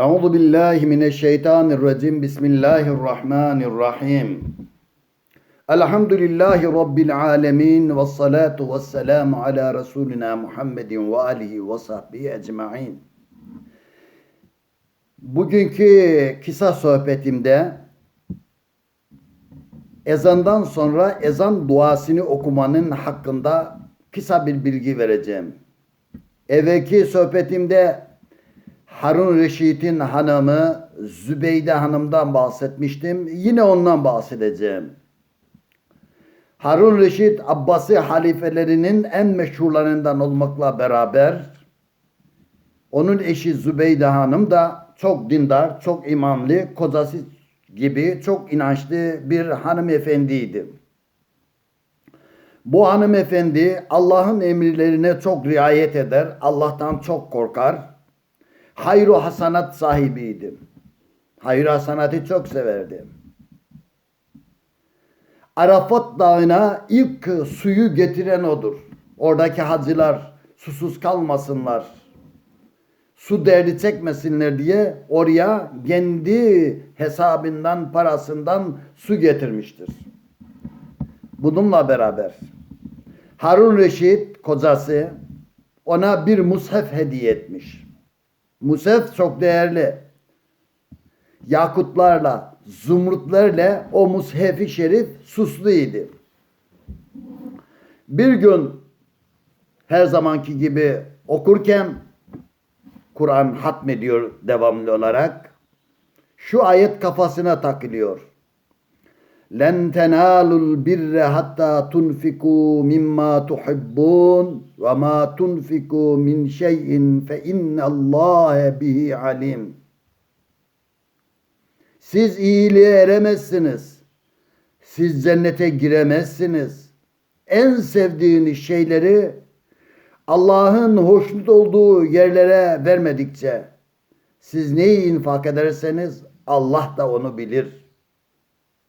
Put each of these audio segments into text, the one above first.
Euzu billahi mineşşeytanirracim. Bismillahirrahmanirrahim. Elhamdülillahi rabbil alamin ve salatu vesselamu ala resulina Muhammedin ve alihi ve sahbihi ecmaîn. Bugünkü kısa sohbetimde ezandan sonra ezan duasını okumanın hakkında kısa bir bilgi vereceğim. Evvelki sohbetimde Harun Reşit'in hanımı Zübeyde Hanım'dan bahsetmiştim. Yine ondan bahsedeceğim. Harun Reşit Abbasi halifelerinin en meşhurlarından olmakla beraber onun eşi Zübeyde Hanım da çok dindar, çok imanlı, kocası gibi çok inançlı bir hanımefendiydi. Bu hanımefendi Allah'ın emirlerine çok riayet eder, Allah'tan çok korkar. Hayru hasanat sahibiydi. Hayır hasanatı çok severdi. Arafat Dağı'na ilk suyu getiren odur. Oradaki hacılar susuz kalmasınlar. Su derdi çekmesinler diye oraya kendi hesabından, parasından su getirmiştir. Bununla beraber Harun Reşit kocası ona bir mushaf hediye etmiş. Musef çok değerli. Yakutlarla, zumrutlarla o mushefi şerif susluydu. Bir gün her zamanki gibi okurken Kur'an hatmediyor devamlı olarak. Şu ayet kafasına takılıyor. Len tenalul birre hatta tunfiku mimma tuhibbun ve ma tunfiku min şeyin fe innallâhe bihi alim. Siz iyiliğe eremezsiniz. Siz cennete giremezsiniz. En sevdiğiniz şeyleri Allah'ın hoşnut olduğu yerlere vermedikçe siz neyi infak ederseniz Allah da onu bilir.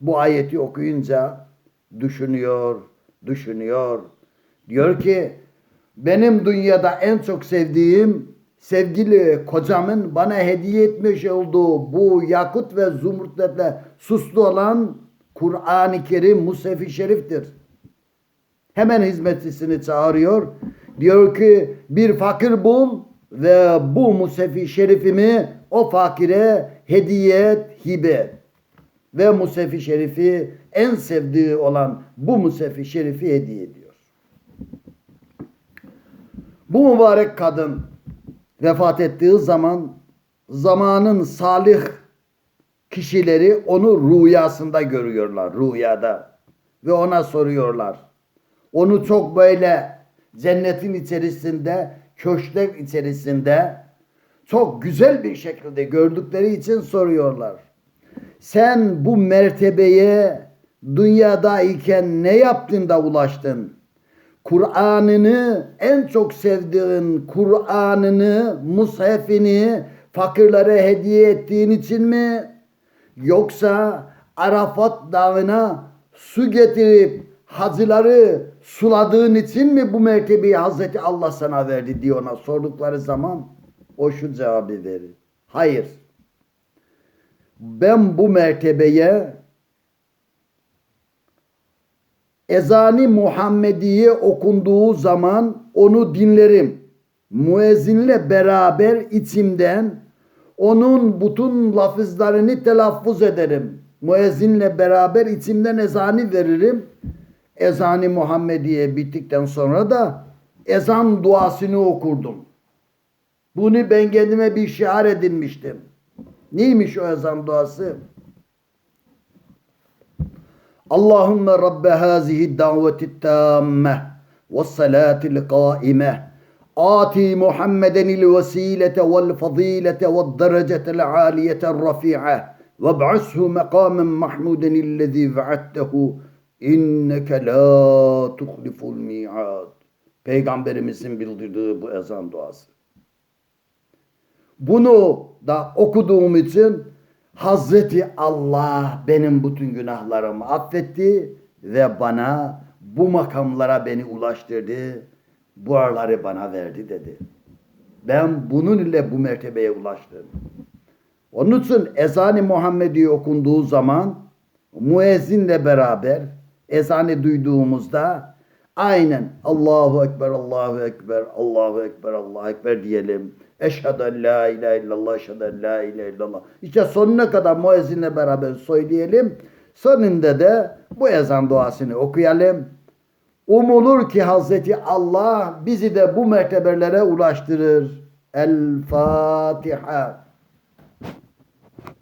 Bu ayeti okuyunca düşünüyor, düşünüyor. Diyor ki benim dünyada en çok sevdiğim sevgili kocamın bana hediye etmiş olduğu bu yakut ve zumrutlarla suslu olan Kur'an-ı Kerim Musefi Şerif'tir. Hemen hizmetçisini çağırıyor. Diyor ki bir fakir bul ve bu Musefi Şerif'imi o fakire hediye et, hibe et. Ve Musefi Şerif'i en sevdiği olan bu Musefi Şerif'i hediye ediyor. Bu mübarek kadın vefat ettiği zaman zamanın salih kişileri onu rüyasında görüyorlar, rüyada. Ve ona soruyorlar. Onu çok böyle cennetin içerisinde, köşkler içerisinde çok güzel bir şekilde gördükleri için soruyorlar. Sen bu mertebeye dünyadayken ne yaptın da ulaştın? Kur'an'ını en çok sevdiğin Kur'an'ını, mushafini fakirlere hediye ettiğin için mi? Yoksa Arafat dağına su getirip hacıları suladığın için mi bu mertebeyi Hazreti Allah sana verdi diye ona sordukları zaman o şu cevabı verir. Hayır. Ben bu mertebeye ezani Muhammediye okunduğu zaman onu dinlerim. Müezzinle beraber içimden onun bütün lafızlarını telaffuz ederim. Müezzinle beraber içimden ezanı veririm. Ezani Muhammediye bittikten sonra da ezan duasını okurdum. Bunu ben kendime bir şiar edinmiştim. Neymiş o ezan duası? Allahümme Rabbe hazihi daveti tamme ve salatil qaime آتي محمدا الوسيلة والفضيلة والدرجة العالية الرفيعة وابعثه مقاما محمودا الذي وعدته İnneke la tuhliful mi'ad. Peygamberimizin bildirdiği bu ezan duası. Bunu da okuduğum için Hazreti Allah benim bütün günahlarımı affetti ve bana bu makamlara beni ulaştırdı. Buraları bana verdi dedi. Ben bunun ile bu mertebeye ulaştım. Onun için ezan-ı Muhammedi okunduğu zaman müezzinle beraber ezanı duyduğumuzda aynen Allahu Ekber, Allahu Ekber, Allahu Ekber, Allahu Ekber diyelim. Eşhedü en la ilahe illallah, eşhedü en la ilahe illallah. İşte sonuna kadar müezzinle beraber söyleyelim. Sonunda da bu ezan duasını okuyalım. Umulur ki Hazreti Allah bizi de bu mertebelere ulaştırır. El Fatiha.